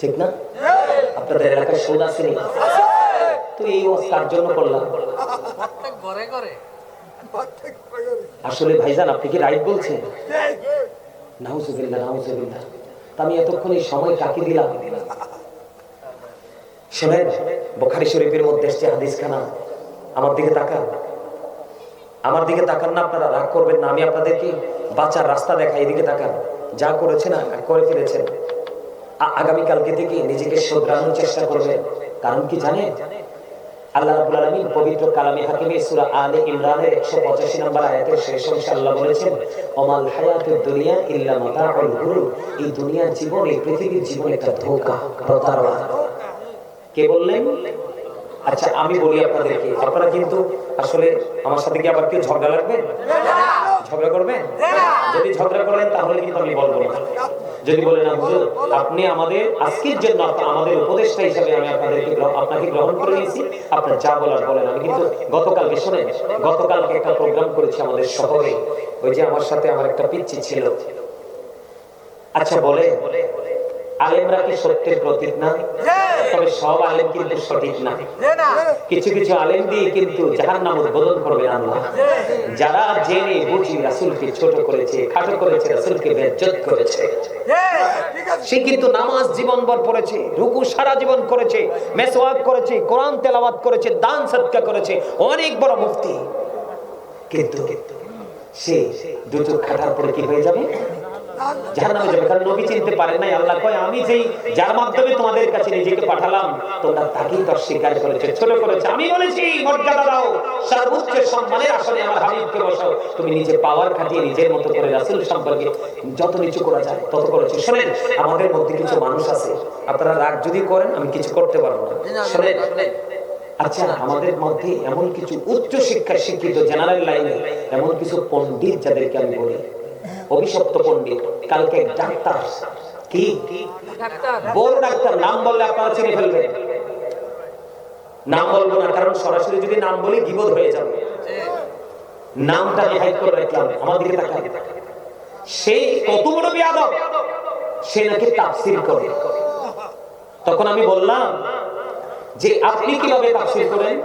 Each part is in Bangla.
ঠিক না? আপনাদের এলাকায় সুদ আসেনি তো এই কার জন্য করলাম? আসলে ভাইজান, আপনি কি রাইট বলছেন? আমি এতক্ষণ এই সময় কাকে দিলাম? শোনেন, বোখারি শরীফের মধ্যে এসছে হাদিস খানা আমার দিকে তাকান। আমার দিকে তাকান না, আপনারা রাগ করবেন না। আমি আপনাদেরকে বাঁচার রাস্তা দেখাই, এদিকে তাকান। যা করেছেন আর করে ফেলেছেন। আগামীকালকে থেকে নিজেকে শোধরানোর চেষ্টা করবেন কারণ কি জানেন? আল্লাহ রাব্বুল আলামিন পবিত্র কালামে হাকিমে সূরা আলে ইমরানের 185 নম্বর আয়াতের শেষ অংশে আল্লাহ বলেছেন ওমাল হায়াতুদ দুনিয়া ইল্লা মাতাউল গুরুর এই দুনিয়ার জীবন এই পৃথিবীর জীবন একটা ধোঁকা প্রতারণা। কে বললেন? আচ্ছা আমি বলি আপনাদেরকে। আপনারা কিন্তু আসলে আমার সাথে কি আবার কেউ ঝগড়া লাগবে? ঝগড়া করবেন? যদি ঝগড়া করেন তাহলে কিন্তু আমি বলব না। যদি বলেন হুজুর আপনি আমাদের, আজকের জন্য আমাদের উপদেষ্টা হিসেবে আমি আপনাদেরকে আপনাকে গ্রহণ করে নিয়েছি। আপনার যা বলার বলেন। আমি কিন্তু গতকালকে, শোনেন, গতকালকে একটা প্রোগ্রাম করেছি আমাদের শহরে। ওই যে আমার সাথে আমার একটা পিচ্ছি ছিল। আচ্ছা বলে আলেমরা কি সত্যের প্রতীক না? তবে সব আলেম কিন্তু সঠিক না। কিছু কিছু আলেম দিয়ে কিন্তু জাহার নাম উদ্বোধন করবে আল্লাহ। যারা জেনে, বুঝি রাসুলকে ছোট করেছে, খাটো করেছে, রাসুলকে বেজ্জত করেছে। সে কিন্তু নামাজ পড়েছে, রুকু সারা জীবন করেছে, মেসওয়াক করেছে, কোরআন করেছে, দান সৎকা করেছে, অনেক বড় মুফতি। কিন্তু সে দুটো খাটার পরে কি হয়ে যাবে? যত নিচু করা যায়, তত শুনেন, আমাদের মধ্যে কিছু মানুষ আছে। আপনারা রাগ যদি করেন, আমি কিছু করতে পারব আচ্ছা আমাদের মধ্যে এমন কিছু উচ্চ শিক্ষা শিক্ষিত জেনারেল লাইনে এমন কিছু পণ্ডিত যাদেরকে আমি বলি। অভিশপ্ত পণ্ডিত। কালকে ডাক্তার। কি? বড় ডাক্তার নাম বললে আপনারা চিনে ফেলবেন। নাম বলব না কারণ সরাসরি যদি নাম বলি বিপদ হয়ে যাবে। নামটা করে রাখলাম তাকান। সে কত বড় বিয়াদব। সে নাকি তাফসীর করে। তখন আমি বললাম যে আপনি কীভাবে তাফসীর করেন?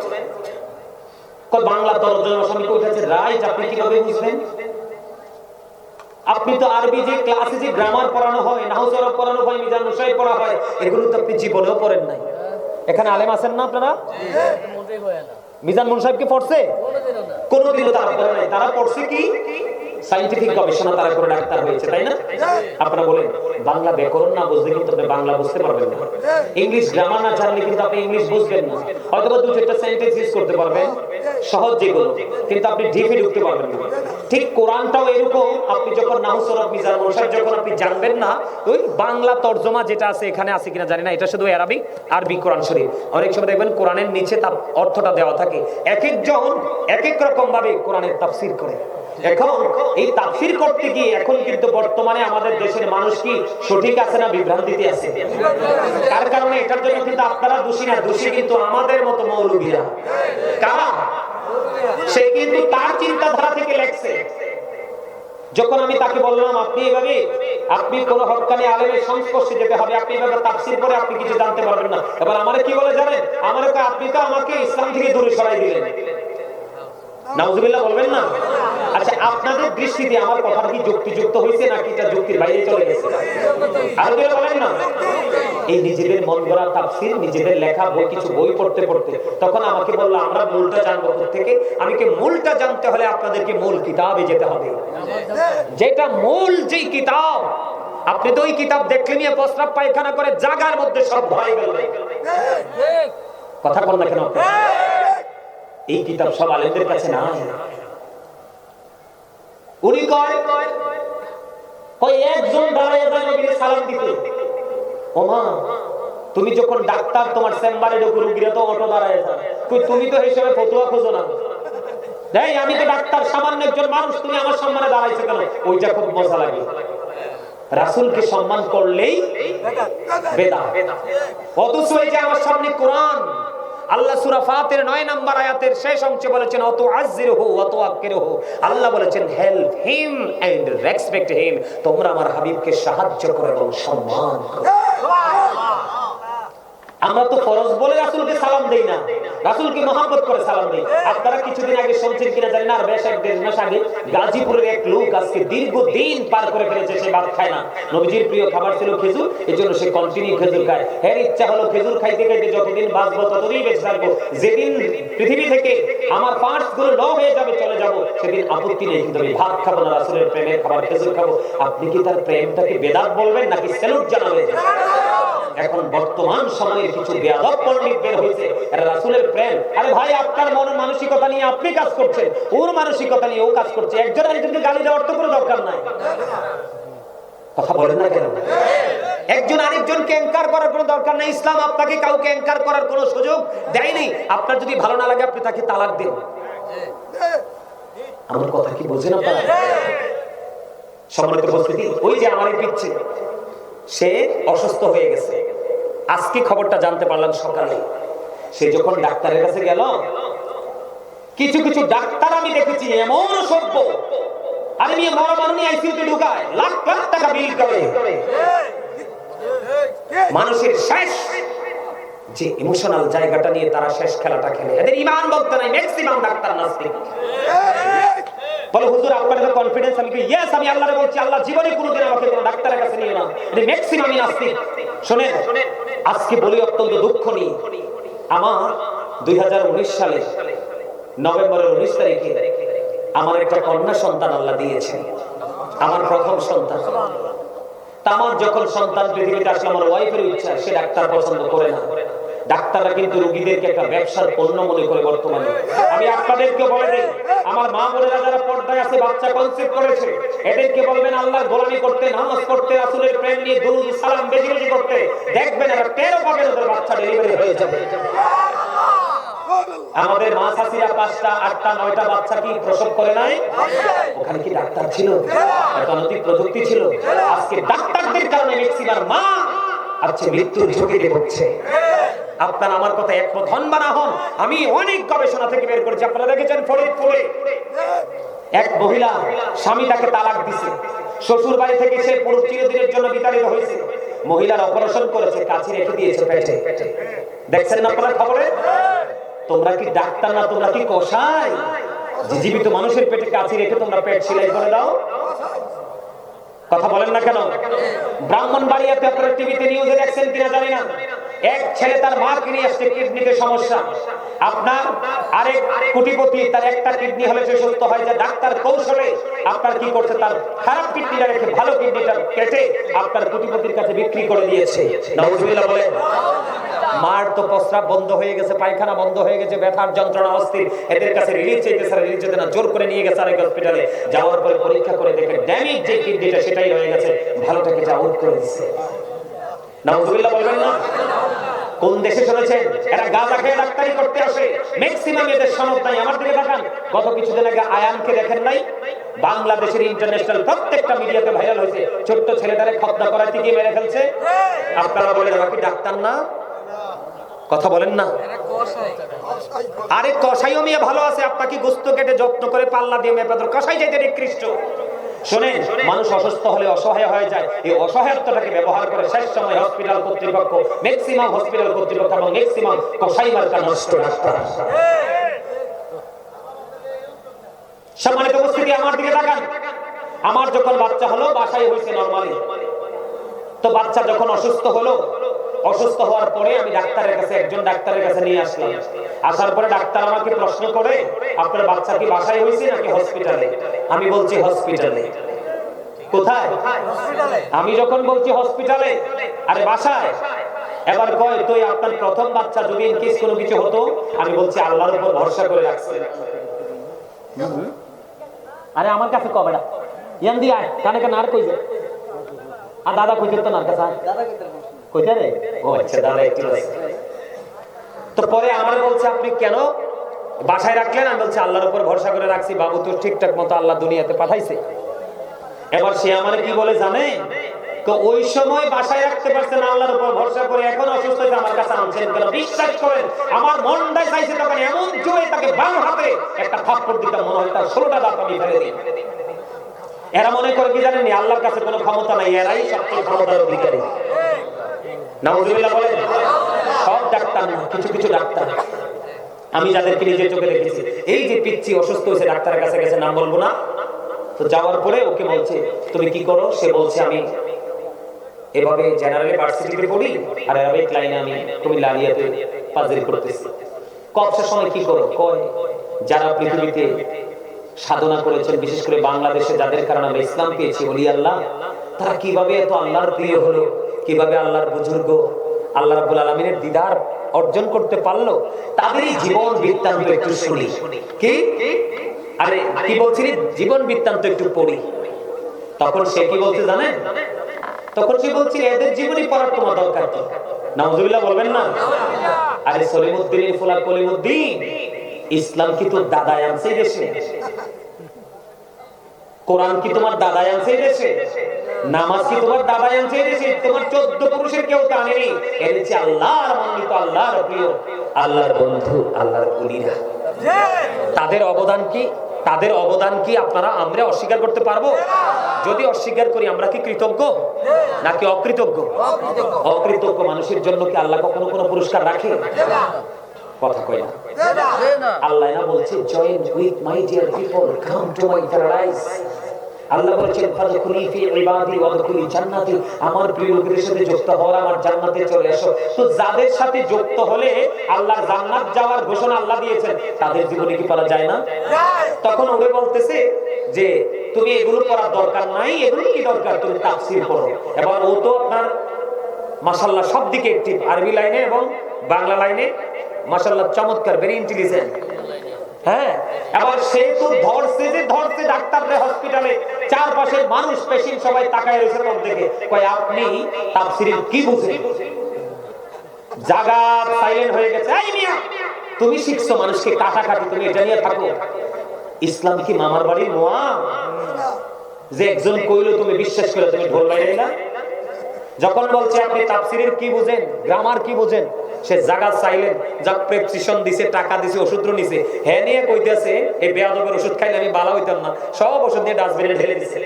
বাংলা তরজমা স্বামী উঠেছে রাইট আপনি কীভাবে বুঝবেন? আপনি তো আরবি যে ক্লাসে যে গ্রামার পড়ানো হয় নাহু পড়ানো হয়, মিজান মুসাই পড়া হয়, এগুলো তো আপনি জীবনেও পড়েন নাই। এখানে আলেম আছেন না আপনারা? মিজান মুন সাহেবকে পড়ছে? কোনোদিনও তারা পড়ে নাই। তারা পড়ছে কি? সাইন্টিফিক গবেষণা তারা করে ডাক্তার হয়েছে, তাই না? আপনারা বলেন, বাংলা ব্যাকরণ না বুঝলে কিন্তু বাংলা বুঝতে পারবেন না। ইংলিশ গ্রামার না জানলে কিন্তু আপনি ইংলিশ বুঝবেন না। হয়তো দু চারটা সেন্টেন্স ইউজ করতে পারবেন, সহজ যেগুলো, কিন্তু আপনি ডিপে ঢুকতে পারবেন না। ঠিক কোরআনটাও এরকম, আপনি যখন নাহু সরব মিজান মোশার যখন আপনি জানবেন না, ওই বাংলা তর্জমা যেটা আছে, এখানে আছে কিনা জানি না, এটা শুধু আরবি আরবি কোরআন শরীফ। অনেক সময় দেখবেন কোরআনের নিচে তার অর্থটা দেওয়া থাকে। এক একজন, এক এক রকম ভাবে কোরআনের তাফসীর করে। এখন এই তাফসীর করতে গিয়ে এখন কিন্তু বর্তমানে আমাদের দেশের মানুষ কি সঠিক আছে না বিভ্রান্তিতে আছে? তার কারণে এটার জন্য কিন্তু আপনারা দোষী না, দোষী কিন্তু আমাদের মতো কারা? সে কিন্তু তার চিন্তাধারা থেকে লেখছে। যখন আমি তাকে বললাম, আপনি এভাবে, আপনি কোন হকানি আলেমের সংস্পর্শে যেতে হবে, আপনি এভাবে তাফসীর করে আপনি কিছু জানতে পারবেন না। এবার আমারে কি বলে জানেন? আমারে আপনি তো আমাকে ইসলাম থেকে দূরে সরাই দিলেন। বলবেন না? আচ্ছা আপনাদের দৃষ্টিতে আমার কথাটা কি যুক্তিযুক্ত হয়েছে নাকি যুক্তির বাইরে চলে গেছে? বলেন না। এই নিজেদের মন গড়া তাফসীর, নিজেদের লেখা বই, কিছু বই পড়তে পড়তে। তখন আমাকে বলল, আমরা মূলটা জানব থেকে? আমি কি মূলটা জানতে হলে আপনাদেরকে মূল কিতাবে যেতে হবে? যেটা মূল যেই কিতাব, আপনি তো ওই কিতাব দেখলে নিয়ে প্রস্রাব, পায়খানা করে জাগার মধ্যে সব ভয় গেল। কথা বল না কেন এই কিতাব সব আলেমদের কাছে না উনি কয় কয়, একজন দাঁড়ায় সালাম দিতে। ওমা, তুমি যখন ডাক্তার, তোমার চেম্বারে ঢুকে রুগীরা তো অটো দাঁড়ায় কই, তুমি তো হিসেবে ফতুয়া খোঁজো না। আমি তো ডাক্তার, সামান্য একজন মানুষ, তুমি আমার সম্মানে দাঁড়াইছো কেন? ওইটা খুব মজা লাগে। রাসুলকে সম্মান করলেই বেদা অথচ এই যে আমার সামনে কোরআন আল্লাহ সুরা ফাতের নয় নাম্বার আয়াতের শেষ অংশে বলেছেন অত আজিরহু অত আকিরহু আল্লাহ বলেছেন help him and respect him তোমরা আমার হাবিবকে সাহায্য করো এবং সম্মান করো। আমরা তো ফরজ বলে রাসুলকে সালাম দেই না। রাসুলকে মহাব্বত করে সালাম দেই। আপনারা কিছুদিন আগে শুনছেন কিনা জানি না আর বেশ এক দেড় মাস আগে গাজীপুরের এক লোক আজকে দীর্ঘদিন পার করে ফেলেছে সে ভাত খায় না। নবীজির প্রিয় খাবার ছিল খেজুর এই জন্য সে কন্টিনিউ খেজুর খায়। হ্যাঁ ইচ্ছা হলো খেজুর খাইতে খাইতে যতদিন বাঁচবো ততদিন বেঁচে থাকব। যেদিন পৃথিবী থেকে আমার পার্টসগুলো ল হয়ে যাবে চলে যাব সেদিন আপত্তি নেই। কিন্তু আমি ভাত খাব না রাসুলের প্রেমের খাবার খেজুর খাব। আপনি কি তার প্রেমটাকে বেদাত বলবেন নাকি স্যালুট জানাবেন? এখন বর্তমান সময়ে কিছু বেয়াদব পণ্ডিত বের হয়েছে। রাসূলের প্রেম আরে ভাই, আপনার মন মানসিকতা নিয়ে আপনি কাজ করছেন। ওর মানসিকতা নিয়ে ও কাজ করছে। একজন আরেকজনকে গালি দেওয়ার তো কোনো দরকার নাই। কথা বলেন না কেন? একজন আরেকজনকে এনকার করার কোনো দরকার নাই। ইসলাম আপনাকে কাউকে এনকার করার কোনো সুযোগ দেয়নি। আপনার যদি ভালো না লাগে, আপনি তাকে তালাক দিন। আমার কথা কি বোঝেন আপনারা? সম্মানিত উপস্থিতি, ওই যে আমার পিচ্ছি সে অসুস্থ হয়ে গেছে। আজকে খবরটা জানতে পারলাম, সকালে। সে যখন ডাক্তারের কাছে গেল, কিছু কিছু ডাক্তার আমি দেখেছি, এমন সভ্য আরে নিয়ে মরা মানুষ আইসিইউতে ঢুকায় লাখ লাখ টাকা বিল করে। মানুষের শেষ, যে ইমোশনাল জায়গাটা নিয়ে তারা শেষ খেলাটা খেলে। এদের ইমান বলতে নাই ম্যাক্সিমাম ডাক্তার, নাস্তিক। বলে, হুজুর, আপনার তো কনফিডেন্স আমি ইয়েস আমি আল্লাহরে বলছি, আল্লাহ জীবনে কোনোদিন আমাকে কোনো ডাক্তারের কাছে নিয়ে না। এটা ম্যাক্সিমামই নাস্তিক। শুনেন, আজকে বলি অত্যন্ত দুঃখ নিয়ে আমার দুই হাজার উনিশ সালে নভেম্বরের উনিশ তারিখে আমার একটা কন্যা সন্তান আল্লাহ দিয়েছেন। আমার প্রথম সন্তান। তা আমার যখন সন্তান পৃথিবীতে আসলে আমার ওয়াইফের ইচ্ছা, সে ডাক্তার পছন্দ করে না। ডাক্তাররা কিন্তু রোগীদেরকে একটা ব্যবসার পণ্য মনে করে বর্তমানে। আমি আপনাদেরকে বলে দেই, আমার মা বোনেরা যারা পর্দায় আছে, বাচ্চা কনসেপ্ট করেছে, এদেরকে বলবেন আল্লাহর গোলামি করতে, নামাজ পড়তে, রাসূলের প্রেম নিয়ে দুরূদ, সালাম বেশি করতে, দেখবেন এরা টেরও পাবেন ওদের বাচ্চা ডেলিভারি হয়ে যাবে। আমাদের মা শাশিরা পাঁচটা, আটটা, নয়টা বাচ্চা কি প্রসব করে নাই? ওখানে কি ডাক্তার ছিল? অর্থনৈতিক প্রযুক্তি ছিল? আজকে ডাক্তারদের কারণে ম্যাক্সিমাম মা আজকে মৃত্যুর ঝুঁকিতে পড়ছে আপনার আমার কথা এক ধন বানা হন। আমি অনেক গবেষণা থেকে বের করেছি। আপনারা দেখেছেন ফরিদপুরে এক মহিলা স্বামী তাকে তালাক দিছে। শ্বশুর বাড়ি থেকে সে পুরো চিরদিনের জন্য বিতাড়িত হয়েছে। মহিলার অপারেশন করেছে কাছে রেখে দিয়েছে পেটে। দেখছেন না আপনারা খবরে? তোমরা কি ডাক্তার না তোমরা কি কষাই জীবিত মানুষের পেটে কাছে রেখে তোমরা পেট সেলাই করে দাও? কথা বলেন না কেন? ব্রাহ্মণ বাড়িয়াতে আপনারা টিভিতে নিউজে দেখছেন কিনা জানি না। এক ছেলে তার মা কিনে আসছে কিডনিতে সমস্যা। আপনার আরেক কোটিপতি, তার একটা কিডনি হলে সে সুস্থ হয়, যে ডাক্তার কৌশলে আপনার কি করছে, তার খারাপ কিডনিটা রেখে ভালো কিডনিটা কেটে আপনার কোটিপতির কাছে বিক্রি করে দিয়েছে। নাউজুবিল্লাহ বলেন, মার তো প্রস্রাব বন্ধ হয়ে গেছে, পায়খানা বন্ধ হয়ে গেছে, ব্যথার যন্ত্রণা অস্থির। এদের কাছে রিলিজ চাইতেছে রিলিজ যেতে না, জোর করে নিয়ে গেছে আরেক হসপিটালে যাওয়ার পরে পরীক্ষা করে দেখে ড্যামেজ যে কিডনিটা, সেটাই রয়ে গেছে, ভালোটাকে যা আউট করে দিচ্ছে নাউজুবিল্লাহ বলবেন না? কোন দেশে এরা গাঁজা খেয়ে ডাক্তারি করতে আসে। ম্যাক্সিমাম এদের আমার দিকে তাকান। গত কিছুদিন আগে দেখেন নাই? বাংলাদেশের ইন্টারন্যাশনাল প্রত্যেকটা মিডিয়াতে ভাইরাল হয়েছে। ছোট্ট ছেলেটারে খতনা করাতে গিয়ে মেরে ফেলছে। আপনারা কি ডাক্তার না? কথা বলেন না? আরে কষাইও মেয়ে ভালো আছে। আপনাকে গোস্ত কেটে যত্ন করে পাল্লা দিয়ে ধর। কষাই যাইতে নিকৃষ্ট। শোনেন মানুষ অসুস্থ হলে অসহায় হয়ে যায়। এই অসহায়ত্বটাকে ব্যবহার করে শেষ সময় হসপিটাল কর্তৃপক্ষ ম্যাক্সিমাম হসপিটাল কর্তৃপক্ষ এবং ম্যাক্সিমাম কষাই মার্কা নষ্ট ডাক্তার। সম্মানিত উপস্থিতি, আমার দিকে তাকান। আমার যখন বাচ্চা হলো, বাসায় হয়েছে নরমালি তো বাচ্চা যখন অসুস্থ হলো, অসুস্থ হওয়ার পরে আমি ডাক্তারের কাছে, একজন ডাক্তারের কাছে নিয়ে আসলাম। আসার পরে ডাক্তার আমাকে প্রশ্ন করে, আপনার বাচ্চা কি বাসায় হয়েছে নাকি হসপিটালে আমি বলছি হসপিটালে আমি যখন বলছি হসপিটালে আরে বাসায়। এবার কয়, তুই আপনার প্রথম বাচ্চা যদি ইনকেস কোনো কিছু হতো, আমি বলছি আল্লাহর উপর ভরসা করে রাখছি। আরে আমার কাছে কবে না? ইয়ান দি আয়, কানে কানে আর কইবে আর দাদা কইতে তো না কাছে রে? ও আচ্ছা দাদা একটু তো পরে আমার বলছে, আপনি কেন বাসায় রাখলেন, আমি বলছি, আল্লাহর উপর ভরসা করে রাখছি, বাবু তো ঠিকঠাক মতো আল্লাহ দুনিয়াতে পাঠাইছে। এবার সে আমারে কি বলে জানে? তো ওই সময় বাসায় রাখতে পারছেন, আল্লাহর উপর ভরসা করে এখন অসুস্থ হয়েছে, আমার কাছে আনছেন কেন বিশ্বাস করেন, আমার মনটাই চাইছে তখন এমন জোরে তাকে বাম হাতে একটা থাপ্পড় দিতে, মনে হয় তার ষোলোটা দাঁত আমি ফেলে দিই। এরা মনে করে কি জানেন আল্লাহর কাছে কোনো ক্ষমতা নাই, এরাই সবচেয়ে ক্ষমতার অধিকারী। নাউজুবিল্লাহ বলেন, সব ডাক্তার, কিছু কিছু ডাক্তার। আমি যাদেরকে নিজের চোখে দেখেছি। এই যে পিচ্ছি অসুস্থ হয়েছে, ডাক্তারের কাছে গেছে, নাম বলব না। তো যাওয়ার পরে ওকে বলছে, তুমি কি করো? সে বলছে, আমি এভাবে জেনারেল পড়ি, আর অ্যারাবিক লাইনে আমি আলিয়াতে পাজরি করতেছি সময় কি করো? কয়, যারা পৃথিবীতে সাধনা করেছেন, বিশেষ করে বাংলাদেশে যাদের কারণে আমরা ইসলাম পেয়েছি, ওলি আল্লাহ, তারা কীভাবে এত আল্লাহর প্রিয় হলো? কীভাবে আল্লাহর বুজুর্গ, আল্লাহ রাব্বুল আলামিনের দিদার অর্জন করতে পারল, তাদেরই জীবন বৃত্তান্ত একটু শুনি। কি? আরে, কি বলছিলি? জীবন বৃত্তান্ত একটু পড়ি। তখন সে কি বলছে জানেন? তখন সে বলছে, এদের জীবনই পড়ার তোমার দরকার কি? নাউজুবিল্লাহ বলবেন না? আরে, সলিমুদ্দিন ফুলা কলিমুদ্দিন, ইসলাম কি তোর দাদাই আনছে দেশে? কোরআন কি তোমার দাদাই আনছে দেশে? নামাজ কি তোমার দাদাই আনছে দেশে? তোমার চোদ্দ পুরুষের কেউ তো আনেনি এনেছে আল্লাহর মনোনীত আল্লাহর প্রিয় আল্লাহর বন্ধু আল্লাহর কুলিরা তাদের অবদান কি? তাদের অবদান কি আপনারা আমরা অস্বীকার করতে পারব? যদি অস্বীকার করি আমরা কি কৃতজ্ঞ? নাকি অকৃতজ্ঞ। অকৃতজ্ঞ মানুষের জন্য কি আল্লাহ কখনো কোনো পুরস্কার রাখে? কথা কয় না। আল্লাহ না বলছে join with my dear people come to my paradise Allah বলেছেন, ফাদখুলি ফি ইবাদি ওয়াদখুলি জান্নাতি, আমার প্রিয় লোকেদের সাথে যুক্ত হওয়ার আমার জান্নাতে চলে এসো। তো যাদের সাথে যুক্ত হলে আল্লাহর জান্নাত যাওয়ার ঘোষণা আল্লাহ দিয়েছেন। তাদের জীবনে কি করা যায় না? তখন ওরে বলতেছে যে, তুমি এগুলো করার দরকার নাই এগুলো কি দরকার? তুমি তাফসীর করো এবার ও তো আপনার, মাশাআল্লাহ সব দিকে অ্যাক্টিভ আরবি লাইনে এবং বাংলা লাইনে। মাশাআল্লাহ, চমৎকার ভেরি ইন্টেলিজেন্ট হ্যাঁ? মিয়া, তুমি শিখছো মানুষকে কাটাকাটি, তুমি এটা নিয়ে থাকো। ইসলাম কি মামার বাড়ির নোয়া যে একজন কইলো, তুমি বিশ্বাস করে, তুমি ঢোল বাইরে না যখন বলছে, আপনি তাফসিরের কি বুঝেন? গ্রামার কি বুঝেন? সে জায়গা চাইলেন যা প্রেসক্রিপশন দিছে, টাকা দিছে ওষুধ নিছে। হ্যাঁ নিয়ে কইতেছে, এই বেয়াদবের ওষুধ খাইলে আমি বালা হইতাম না। সব ওষুধ নিয়ে ডাস্টবিনে ঢেলে দিছে।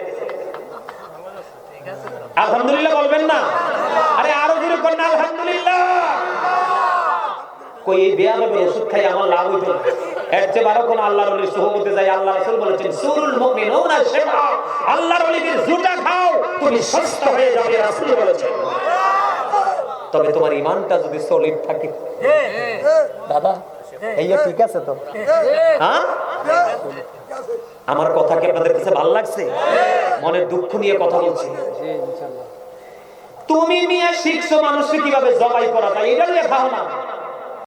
আলহামদুলিল্লাহ বলবেন না? আরে আরও জোরে করেন আলহামদুলিল্লাহ! কই এই বেয়াদবের ওষুধ খাই আমার লাভ হইতো না। এর চেয়ে বারো কোন আল্লাহর ওলির সোহবতে যাই আল্লাহ রাসূল বলেছেন, সুরুল মুমিনুনা শিফা আল্লাহর ওলিদের জুতা খাও, তুমি সুস্থ হয়ে যাবে, রাসূল বলেছেন। তবে তোমার ইমানটা যদি সলিড থাকে। দাদা এইয়া ঠিক আছে তো? হ্যাঁ? আমার কথা কি আপনাদের কাছে ভালো লাগছে? মনের দুঃখ নিয়ে কথা বলছি। তুমি নিয়ে শিখছো মানুষকে কীভাবে জবাই করা যায় এটা নিয়ে খাও না